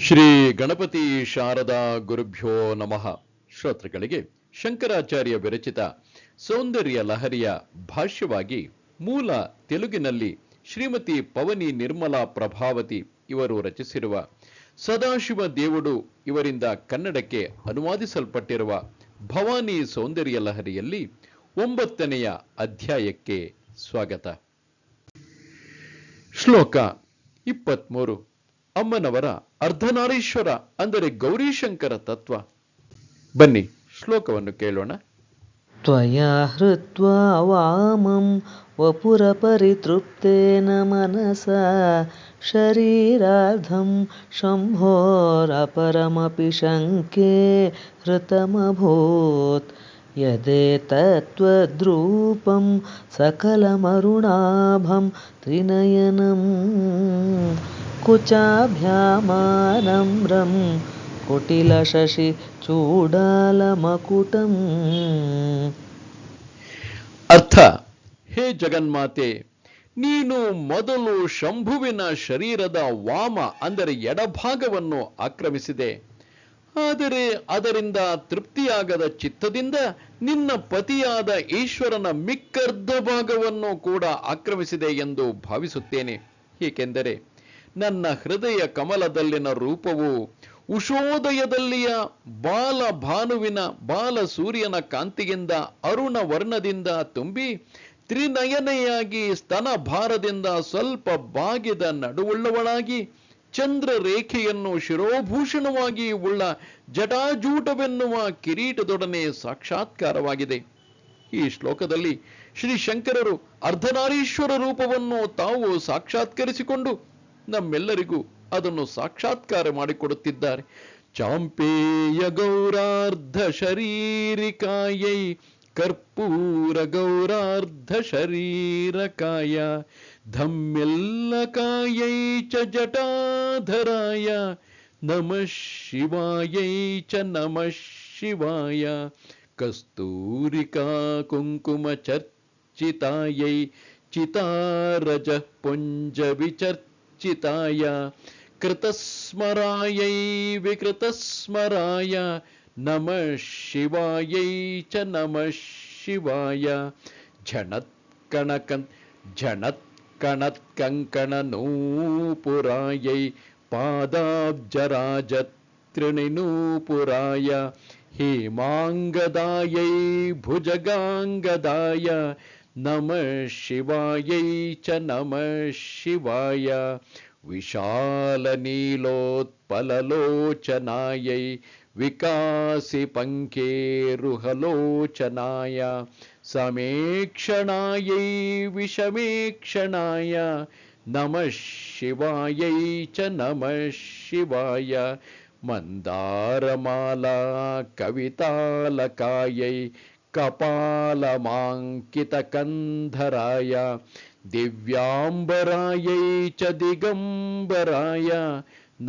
ಶ್ರೀ ಗಣಪತಿ ಶಾರದಾ ಗುರುಭ್ಯೋ ನಮಃ. ಶ್ರೋತೃಗಳಿಗೆ ಶಂಕರಾಚಾರ್ಯ ವಿರಚಿತ ಸೌಂದರ್ಯ ಲಹರಿಯ ಭಾಷ್ಯವಾಗಿ ಮೂಲ ತೆಲುಗಿನಲ್ಲಿ ಶ್ರೀಮತಿ ಪವನಿ ನಿರ್ಮಲಾ ಪ್ರಭಾವತಿ ಇವರು ರಚಿಸಿರುವ ಸದಾಶಿವ ದೇವುಡು ಇವರಿಂದ ಕನ್ನಡಕ್ಕೆ ಅನುವಾದಿಸಲ್ಪಟ್ಟಿರುವ ಭವಾನಿ ಸೌಂದರ್ಯ ಲಹರಿಯಲ್ಲಿ ಒಂಬತ್ತನೆಯ ಅಧ್ಯಾಯಕ್ಕೆ ಸ್ವಾಗತ. ಶ್ಲೋಕ ಇಪ್ಪತ್ಮೂರು. ಅಮ್ಮನವರ ಅರ್ಧನಾರೀಶ್ವರ ಅಂದರೆ ಗೌರೀಶಂಕರ ತತ್ವ ಬನ್ನಿ ಶ್ಲೋಕವನ್ನು ಕೇಳೋಣ त्वया हृत्वा वामं वपुरपरितृप्तेन मनसा शरीरार्धं शम्भोरपरमपि शङ्के हृतमभूत् यदेतत्त्वद्रूपं सकलमरुणाभं त्रिनयनं कुचाभ्यामानम्रं कुटिलशशिचूडालमकुटम् ಅರ್ಥ ಹೇ ಜಗನ್ಮಾತೆ ನೀನು ಮೊದಲು ಶಂಭುವಿನ ಶರೀರದ ವಾಮ ಅಂದರೆ ಎಡಭಾಗವನ್ನು ಆಕ್ರಮಿಸಿದೆ ಆದರೆ ಅದರಿಂದ ತೃಪ್ತಿಯಾಗದ ಚಿತ್ತದಿಂದ ನಿನ್ನ ಪತಿಯಾದ ಈಶ್ವರನ ಮಿಕ್ಕರ್ಧ ಭಾಗವನ್ನು ಕೂಡ ಆಕ್ರಮಿಸಿದೆ ಎಂದು ಭಾವಿಸುತ್ತೇನೆ ಏಕೆಂದರೆ ನನ್ನ ಹೃದಯ ಕಮಲದಲ್ಲಿನ ರೂಪವು ಉಷೋದಯದಲ್ಲಿಯ ಬಾಲ ಭಾನುವಿನ ಬಾಲ ಸೂರ್ಯನ ಕಾಂತಿಯಿಂದ ಅರುಣ ವರ್ಣದಿಂದ ತುಂಬಿ ತ್ರಿನಯನೆಯಾಗಿ ಸ್ತನ ಭಾರದಿಂದ ಸ್ವಲ್ಪ ಬಾಗಿದ ನಡುವುಳ್ಳವಳಾಗಿ ಚಂದ್ರ ರೇಖೆಯನ್ನು ಶಿರೋಭೂಷಣವಾಗಿ ಉಳ್ಳ ಜಟಾಜೂಟವೆನ್ನುವ ಕಿರೀಟದೊಡನೆ ಸಾಕ್ಷಾತ್ಕಾರವಾಗಿದೆ. ಈ ಶ್ಲೋಕದಲ್ಲಿ ಶ್ರೀ ಶಂಕರರು ಅರ್ಧನಾರೀಶ್ವರ ರೂಪವನ್ನು ತಾವು ಸಾಕ್ಷಾತ್ಕರಿಸಿಕೊಂಡು ನಮ್ಮೆಲ್ಲರಿಗೂ ಅದನ್ನು ಸಾಕ್ಷಾತ್ಕಾರ ಮಾಡಿಕೊಡುತ್ತಿದ್ದಾರೆ. ಚಾಂಪೇಯ ಗೌರಾರ್ಧ ಶರೀರಿಕಾಯೈ, ಕರ್ಪೂರ ಗೌರಾರ್ಧ ಶರೀರಕಾಯ ಧಮ್ಮೆಲ್ಲಕಾಯೈ ಚ ಜಟಾಧರಾಯ, ನಮಃ ಶಿವಾಯೈ ಚ ನಮಃ ಶಿವಾಯ, ಕಸ್ತೂರಿಕಾ ಕುಂಕುಮ ಚರ್ಚಿತಾಯೈ, ಚಿತಾರಜ ಪುಂಜ ವಿಚರ್ಚಿತಾಯ चिताय कृतस्मराय विकृतस्मराय नम शिवाय च नम शिवाय। झणत्कणकन् झणत्कणत्कङ्कणनूपुरायै पादाब्जराजत्रिणिनूपुराय हेमाङ्गदायै भुजगाङ्गदाय नमः शिवायै च नमः शिवाय। विशालनीलोत्पललोचनायै विकासिपङ्केरुहलोचनाय। समेक्षणायै विषमेक्षणाय नमः शिवायै च नमः शिवाय। मन्दारमाला कवितालकायै कपालमाङ्कितकन्धराय दिव्याम्बरायै च दिगम्बराय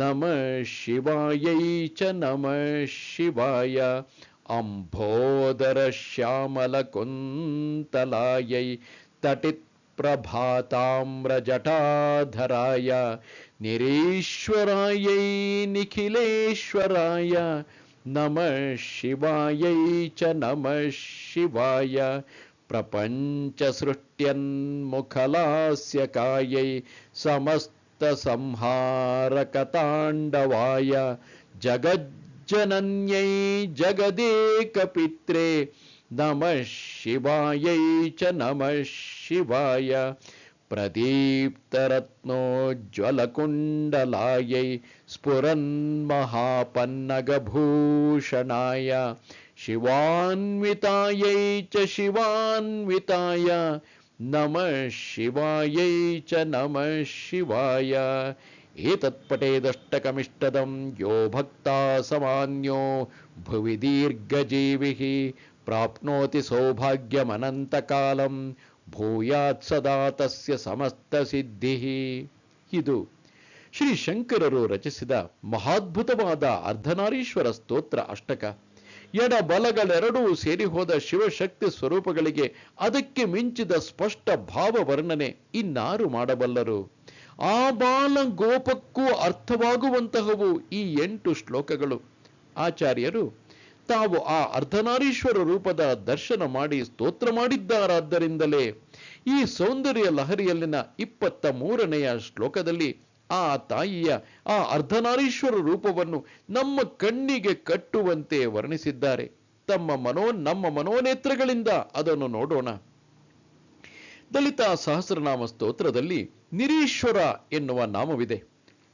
नमः शिवायै च नमः शिवाय अम्भोदरश्यामलकुन्तलायै तटित्प्रभाताम्रजटाधराय निरीश्वरायै निखिलेश्वराय नमः शिवायै च नमः शिवाय प्रपञ्चसृष्ट्यन्मुखलास्यकायै समस्तसंहारकताण्डवाय जगज्जनन्यै जगदेकपित्रे नमः शिवायै च नमः शिवाय प्रदीप्तरत्नोज्ज्वलकुण्डलायै स्फुरन्महापन्नगभूषणाय शिवान्वितायै च शिवान्विताय नमः शिवायै च नमः शिवाय। एतत्पटेदष्टकमिष्टदं यो भक्ता समान्यो भुवि दीर्घजीविः प्राप्नोति सौभाग्यमनन्तकालं ಭೂಯಾತ್ ಸದಾ ತಸ್ಯ ಸಮಸ್ತ ಸಿದ್ಧಿ. ಇದು ಶ್ರೀ ಶಂಕರರು ರಚಿಸಿದ ಮಹಾದ್ಭುತವಾದ ಅರ್ಧನಾರೀಶ್ವರ ಸ್ತೋತ್ರ ಅಷ್ಟಕ. ಎಡ ಬಲಗಳೆರಡೂ ಸೇರಿ ಹೋದ ಶಿವಶಕ್ತಿ ಸ್ವರೂಪಗಳಿಗೆ ಅದಕ್ಕೆ ಮಿಂಚಿದ ಸ್ಪಷ್ಟ ಭಾವ ವರ್ಣನೆ ಇನ್ನಾರು ಮಾಡಬಲ್ಲರು. ಆ ಬಾಲ ಗೋಪಕ್ಕೂ ಅರ್ಥವಾಗುವಂತಹವು ಈ ಎಂಟು ಶ್ಲೋಕಗಳು. ಆಚಾರ್ಯರು ತಾವು ಆ ಅರ್ಧನಾರೀಶ್ವರ ರೂಪದ ದರ್ಶನ ಮಾಡಿ ಸ್ತೋತ್ರ ಮಾಡಿದ್ದಾರಾದ್ದರಿಂದಲೇ ಈ ಸೌಂದರ್ಯ ಲಹರಿಯಲ್ಲಿನ ಇಪ್ಪತ್ತ ಮೂರನೆಯ ಶ್ಲೋಕದಲ್ಲಿ ಆ ತಾಯಿಯ ಆ ಅರ್ಧನಾರೀಶ್ವರ ರೂಪವನ್ನು ನಮ್ಮ ಕಣ್ಣಿಗೆ ಕಟ್ಟುವಂತೆ ವರ್ಣಿಸಿದ್ದಾರೆ. ತಮ್ಮ ಮನೋ, ನಮ್ಮ ಮನೋನೇತ್ರಗಳಿಂದ ಅದನ್ನು ನೋಡೋಣ. ದಲಿತ ಸಹಸ್ರನಾಮ ಸ್ತೋತ್ರದಲ್ಲಿ ನಿರೀಶ್ವರ ಎನ್ನುವ ನಾಮವಿದೆ.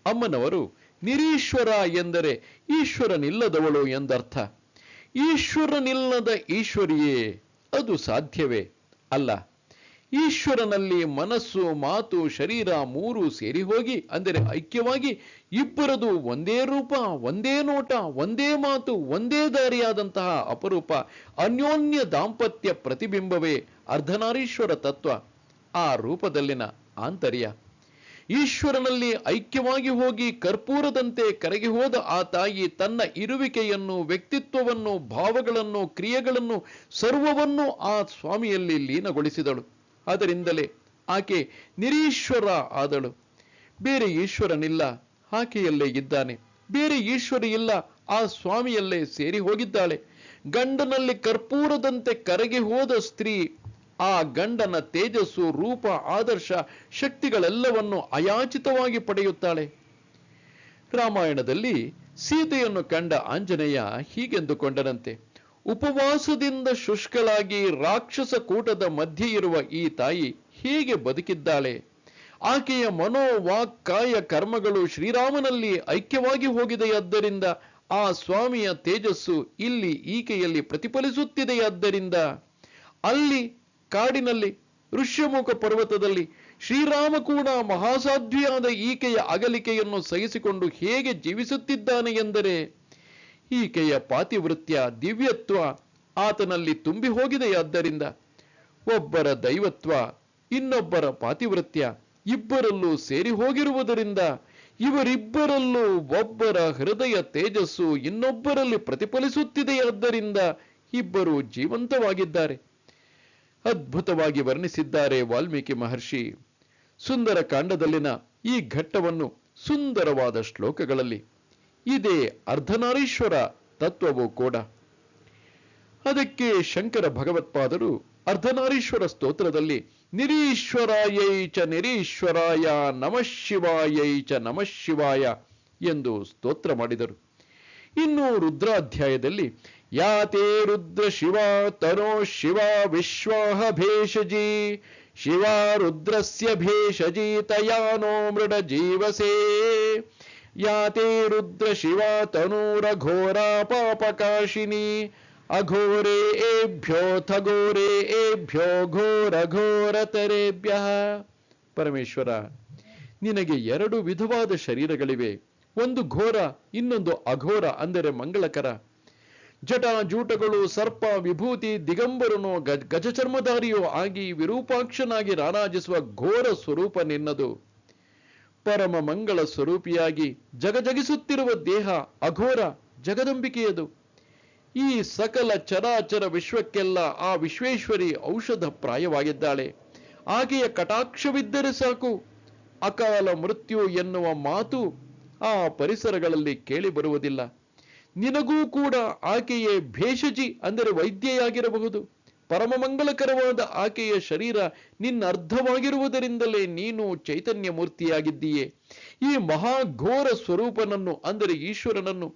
ಅಮ್ಮನವರು ನಿರೀಶ್ವರ ಎಂದರೆ ಈಶ್ವರನಿಲ್ಲದವಳು ಎಂದರ್ಥ. ಈಶ್ವರನಿಲ್ಲದ ಈಶ್ವರಿಯೇ, ಅದು ಸಾಧ್ಯವೇ? ಅಲ್ಲ, ಈಶ್ವರನಲ್ಲಿ ಮನಸ್ಸು, ಮಾತು, ಶರೀರ ಮೂರು ಸೇರಿ ಹೋಗಿ, ಅಂದರೆ ಐಕ್ಯವಾಗಿ ಇಬ್ಬರದು ಒಂದೇ ರೂಪ, ಒಂದೇ ನೋಟ, ಒಂದೇ ಮಾತು, ಒಂದೇ ದಾರಿಯಾದಂತಹ ಅಪರೂಪ, ಅನ್ಯೋನ್ಯ ದಾಂಪತ್ಯ ಪ್ರತಿಬಿಂಬವೇ ಅರ್ಧನಾರೀಶ್ವರ ತತ್ವ. ಆ ರೂಪದಲ್ಲಿನ ಆಂತರ್ಯ. ಈಶ್ವರನಲ್ಲಿ ಐಕ್ಯವಾಗಿ ಹೋಗಿ ಕರ್ಪೂರದಂತೆ ಕರಗಿ ಹೋದ ಆ ತಾಯಿ ತನ್ನ ಇರುವಿಕೆಯನ್ನು, ವ್ಯಕ್ತಿತ್ವವನ್ನು, ಭಾವಗಳನ್ನು, ಕ್ರಿಯೆಗಳನ್ನು ಸರ್ವವನ್ನು ಆ ಸ್ವಾಮಿಯಲ್ಲಿ ಲೀನಗೊಳಿಸಿದಳು. ಅದರಿಂದಲೇ ಆಕೆ ನಿರೀಶ್ವರ ಆದಳು. ಬೇರೆ ಈಶ್ವರನಿಲ್ಲ, ಆಕೆಯಲ್ಲೇ ಇದ್ದಾನೆ. ಬೇರೆ ಈಶ್ವರ ಇಲ್ಲ, ಆ ಸ್ವಾಮಿಯಲ್ಲೇ ಸೇರಿ ಹೋಗಿದ್ದಾಳೆ. ಗಂಡನಲ್ಲಿ ಕರ್ಪೂರದಂತೆ ಕರಗಿ ಹೋದ ಸ್ತ್ರೀ ಆ ಗಂಡನ ತೇಜಸ್ಸು, ರೂಪ, ಆದರ್ಶ, ಶಕ್ತಿಗಳೆಲ್ಲವನ್ನು ಅಯಾಚಿತವಾಗಿ ಪಡೆಯುತ್ತಾಳೆ. ರಾಮಾಯಣದಲ್ಲಿ ಸೀತೆಯನ್ನು ಕಂಡ ಆಂಜನೇಯ ಹೀಗೆಂದುಕೊಂಡನಂತೆ, ಉಪವಾಸದಿಂದ ಶುಷ್ಕಳಾಗಿ ರಾಕ್ಷಸ ಕೂಟದ ಮಧ್ಯೆ ಇರುವ ಈ ತಾಯಿ ಹೇಗೆ ಬದುಕಿದ್ದಾಳೆ? ಆಕೆಯ ಮನೋ ವಾಕ್ ಕಾಯ ಕರ್ಮಗಳು ಶ್ರೀರಾಮನಲ್ಲಿ ಐಕ್ಯವಾಗಿ ಹೋಗಿದೆಯಾದ್ದರಿಂದ ಆ ಸ್ವಾಮಿಯ ತೇಜಸ್ಸು ಇಲ್ಲಿ ಈಕೆಯಲ್ಲಿ ಪ್ರತಿಫಲಿಸುತ್ತಿದೆಯಾದ್ದರಿಂದ ಅಲ್ಲಿ ಕಾಡಿನಲ್ಲಿ, ಋಷ್ಯಮುಖ ಪರ್ವತದಲ್ಲಿ ಶ್ರೀರಾಮ ಕೂಡ ಮಹಾಸಾಧ್ವಿಯಾದ ಈಕೆಯ ಅಗಲಿಕೆಯನ್ನು ಸಹಿಸಿಕೊಂಡು ಹೇಗೆ ಜೀವಿಸುತ್ತಿದ್ದಾನೆ ಎಂದರೆ, ಈಕೆಯ ಪಾತಿವೃತ್ಯ ದಿವ್ಯತ್ವ ಆತನಲ್ಲಿ ತುಂಬಿ ಹೋಗಿದೆಯಾದ್ದರಿಂದ, ಒಬ್ಬರ ದೈವತ್ವ, ಇನ್ನೊಬ್ಬರ ಪಾತಿವೃತ್ಯ ಇಬ್ಬರಲ್ಲೂ ಸೇರಿ ಹೋಗಿರುವುದರಿಂದ, ಇವರಿಬ್ಬರಲ್ಲೂ ಒಬ್ಬರ ಹೃದಯ ತೇಜಸ್ಸು ಇನ್ನೊಬ್ಬರಲ್ಲಿ ಪ್ರತಿಫಲಿಸುತ್ತಿದೆಯಾದ್ದರಿಂದ ಇಬ್ಬರು ಜೀವಂತವಾಗಿದ್ದಾರೆ. ಅದ್ಭುತವಾಗಿ ವರ್ಣಿಸಿದ್ದಾರೆ ವಾಲ್ಮೀಕಿ ಮಹರ್ಷಿ. ಸುಂದರ ಕಾಂಡದಲ್ಲಿನ ಈ ಘಟ್ಟವನ್ನು ಸುಂದರವಾದ ಶ್ಲೋಕಗಳಲ್ಲಿ. ಇದೇ ಅರ್ಧನಾರೀಶ್ವರ ತತ್ವವು ಕೂಡ. ಅದಕ್ಕೆ ಶಂಕರ ಭಗವತ್ಪಾದರು ಅರ್ಧನಾರೀಶ್ವರ ಸ್ತೋತ್ರದಲ್ಲಿ ನಿರೀಶ್ವರಾಯೈ ಚ ನಿರೀಶ್ವರಾಯ ನಮಃ ಶಿವಾಯೈ ಚ ನಮಃ ಶಿವಾಯ ಎಂದು ಸ್ತೋತ್ರ ಮಾಡಿದರು. ಇನ್ನು ರುದ್ರಾಧ್ಯಾಯದಲ್ಲಿ ಯಾತೆ ರುದ್ರ ಶಿವ ತನೋ ಶಿವ ವಿಶ್ವಾಹ ಭೇಷಜಿ, ಶಿವ ರುದ್ರಸ್ಯ ಭೇಷಜಿ ತಯಾನೋ ಮೃಡ ಜೀವಸೇ. ಯಾತೆ ರುದ್ರ ಶಿವ ತನೂರ ಘೋರ ಪಾಪಕಾಶಿನಿ, ಅಘೋರೆ ಏಭ್ಯೋಥ ಘೋರೆ ಏಭ್ಯೋ ಘೋರ ಘೋರತರೇಭ್ಯ ಪರಮೇಶ್ವರ, ನಿನಗೆ ಎರಡು ವಿಧವಾದ ಶರೀರಗಳಿವೆ. ಒಂದು ಘೋರ, ಇನ್ನೊಂದು ಅಘೋರ, ಅಂದರೆ ಮಂಗಳಕರ. ಜಟಾಜೂಟಗಳು ಸರ್ಪ ವಿಭೂತಿ, ದಿಗಂಬರನು ಗಜ ಗಜಚರ್ಮಧಾರಿಯೋ ಆಗಿ ವಿರೂಪಾಕ್ಷನಾಗಿ ರಾರಾಜಿಸುವ ಘೋರ ಸ್ವರೂಪ ನಿನ್ನದು. ಪರಮ ಮಂಗಳ ಸ್ವರೂಪಿಯಾಗಿ ಜಗಜಗಿಸುತ್ತಿರುವ ದೇಹ ಅಘೋರ ಜಗದಂಬಿಕೆಯದು. ಈ ಸಕಲ ಚರಾಚರ ವಿಶ್ವಕ್ಕೆಲ್ಲ ಆ ವಿಶ್ವೇಶ್ವರಿ ಔಷಧ ಪ್ರಾಯವಾಗಿದ್ದಾಳೆ. ಆಕೆಯ ಕಟಾಕ್ಷವಿದ್ದರೆ ಸಾಕು. ಅಕಾಲ ಮೃತ್ಯು ಎನ್ನುವ ಮಾತು ಆ ಪರಿಸರಗಳಲ್ಲಿ ಕೇಳಿ ಬರುವುದಿಲ್ಲ. ನಿನಗೂ ಕೂಡ ಆಕೆಯೇ ಭೇಷಜಿ ಅಂದರೆ ವೈದ್ಯೆಯಾಗಿರಬಹುದು. ಪರಮ ಮಂಗಳಕರವಾದ ಆಕೆಯ ಶರೀರ ನಿನ್ನರ್ಧವಾಗಿರುವುದರಿಂದಲೇ ನೀನು ಚೈತನ್ಯ ಮೂರ್ತಿಯಾಗಿದ್ದೀಯೆ ಈ ಮಹಾಘೋರ ಸ್ವರೂಪನನ್ನು ಅಂದರೆ ಈಶ್ವರನನ್ನು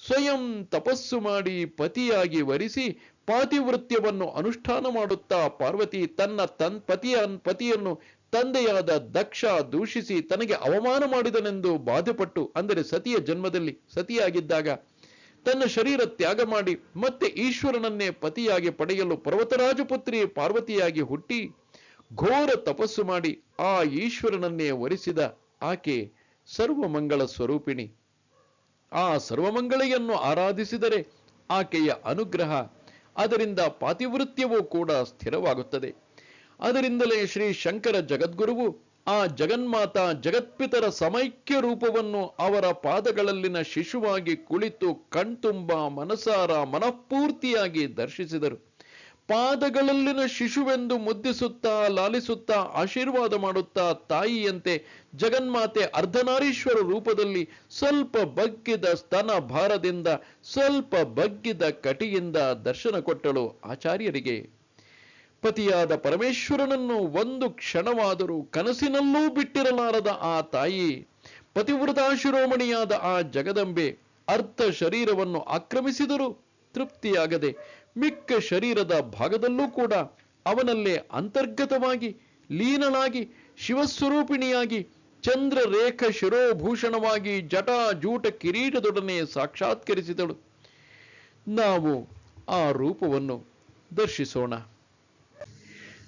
ಸ್ವಯಂ ತಪಸ್ಸು ಮಾಡಿ ಪತಿಯಾಗಿ ವರಿಸಿ ಪಾತಿವೃತ್ಯವನ್ನು ಅನುಷ್ಠಾನ ಮಾಡುತ್ತಾ ಪಾರ್ವತಿ ತನ್ನ ತನ್ ಪತಿಯ ಪತಿಯನ್ನು ತಂದೆಯಾದ ದಕ್ಷ ದೂಷಿಸಿ ತನಗೆ ಅವಮಾನ ಮಾಡಿದನೆಂದು ಬಾಧೆಪಟ್ಟು ಅಂದರೆ ಸತಿಯ ಜನ್ಮದಲ್ಲಿ ಸತಿಯಾಗಿದ್ದಾಗ ತನ್ನ ಶರೀರ ತ್ಯಾಗ ಮಾಡಿ ಮತ್ತೆ ಈಶ್ವರನನ್ನೇ ಪತಿಯಾಗಿ ಪಡೆಯಲು ಪರ್ವತರಾಜಪುತ್ರಿ ಪಾರ್ವತಿಯಾಗಿ ಹುಟ್ಟಿ ಘೋರ ತಪಸ್ಸು ಮಾಡಿ ಆ ಈಶ್ವರನನ್ನೇ ವರಿಸಿದ ಆಕೆ ಸರ್ವಮಂಗಳ ಸ್ವರೂಪಿಣಿ. ಆ ಸರ್ವಮಂಗಳೆಯನ್ನು ಆರಾಧಿಸಿದರೆ ಆಕೆಯ ಅನುಗ್ರಹ, ಅದರಿಂದ ಪಾತಿವೃತ್ಯವೂ ಕೂಡ ಸ್ಥಿರವಾಗುತ್ತದೆ. ಅದರಿಂದಲೇ ಶ್ರೀ ಶಂಕರ ಜಗದ್ಗುರುವು ಆ ಜಗನ್ಮಾತ ಜಗತ್ಪಿತರ ಸಮೈಕ್ಯ ರೂಪವನ್ನು ಅವರ ಪಾದಗಳಲ್ಲಿನ ಶಿಶುವಾಗಿ ಕುಳಿತು ಕಣ್ತುಂಬ ಮನಸಾರ ಮನಃಪೂರ್ತಿಯಾಗಿ ದರ್ಶಿಸಿದರು. ಪಾದಗಳಲ್ಲಿನ ಶಿಶುವೆಂದು ಮುದ್ದಿಸುತ್ತಾ ಲಾಲಿಸುತ್ತಾ ಆಶೀರ್ವಾದ ಮಾಡುತ್ತಾ ತಾಯಿಯಂತೆ ಜಗನ್ಮಾತೆ ಅರ್ಧನಾರೀಶ್ವರ ರೂಪದಲ್ಲಿ ಸ್ವಲ್ಪ ಬಗ್ಗಿದ ಸ್ತನ ಭಾರದಿಂದ ಸ್ವಲ್ಪ ಬಗ್ಗಿದ ಕಟಿಯಿಂದ ದರ್ಶನ ಕೊಟ್ಟಳು ಆಚಾರ್ಯರಿಗೆ. ಪತಿಯಾದ ಪರಮೇಶ್ವರನನ್ನು ಒಂದು ಕ್ಷಣವಾದರೂ ಕನಸಿನಲ್ಲೂ ಬಿಟ್ಟಿರಲಾರದ ಆ ತಾಯಿ ಪತಿವ್ರತಾ ಶಿರೋಮಣಿಯಾದ ಆ ಜಗದಂಬೆ ಅರ್ಥ ಶರೀರವನ್ನು ಆಕ್ರಮಿಸಿದರೂ ತೃಪ್ತಿಯಾಗದೆ ಮಿಕ್ಕ ಶರೀರದ ಭಾಗದಲ್ಲೂ ಕೂಡ ಅವನಲ್ಲೇ ಅಂತರ್ಗತವಾಗಿ ಲೀನಳಾಗಿ ಶಿವಸ್ವರೂಪಿಣಿಯಾಗಿ ಚಂದ್ರರೇಖ ಶಿರೋಭೂಷಣವಾಗಿ ಜಟಾ ಜೂಟ ಕಿರೀಟದೊಡನೆ ಸಾಕ್ಷಾತ್ಕರಿಸಿದಳು. ನಾವು ಆ ರೂಪವನ್ನು ದರ್ಶಿಸೋಣ.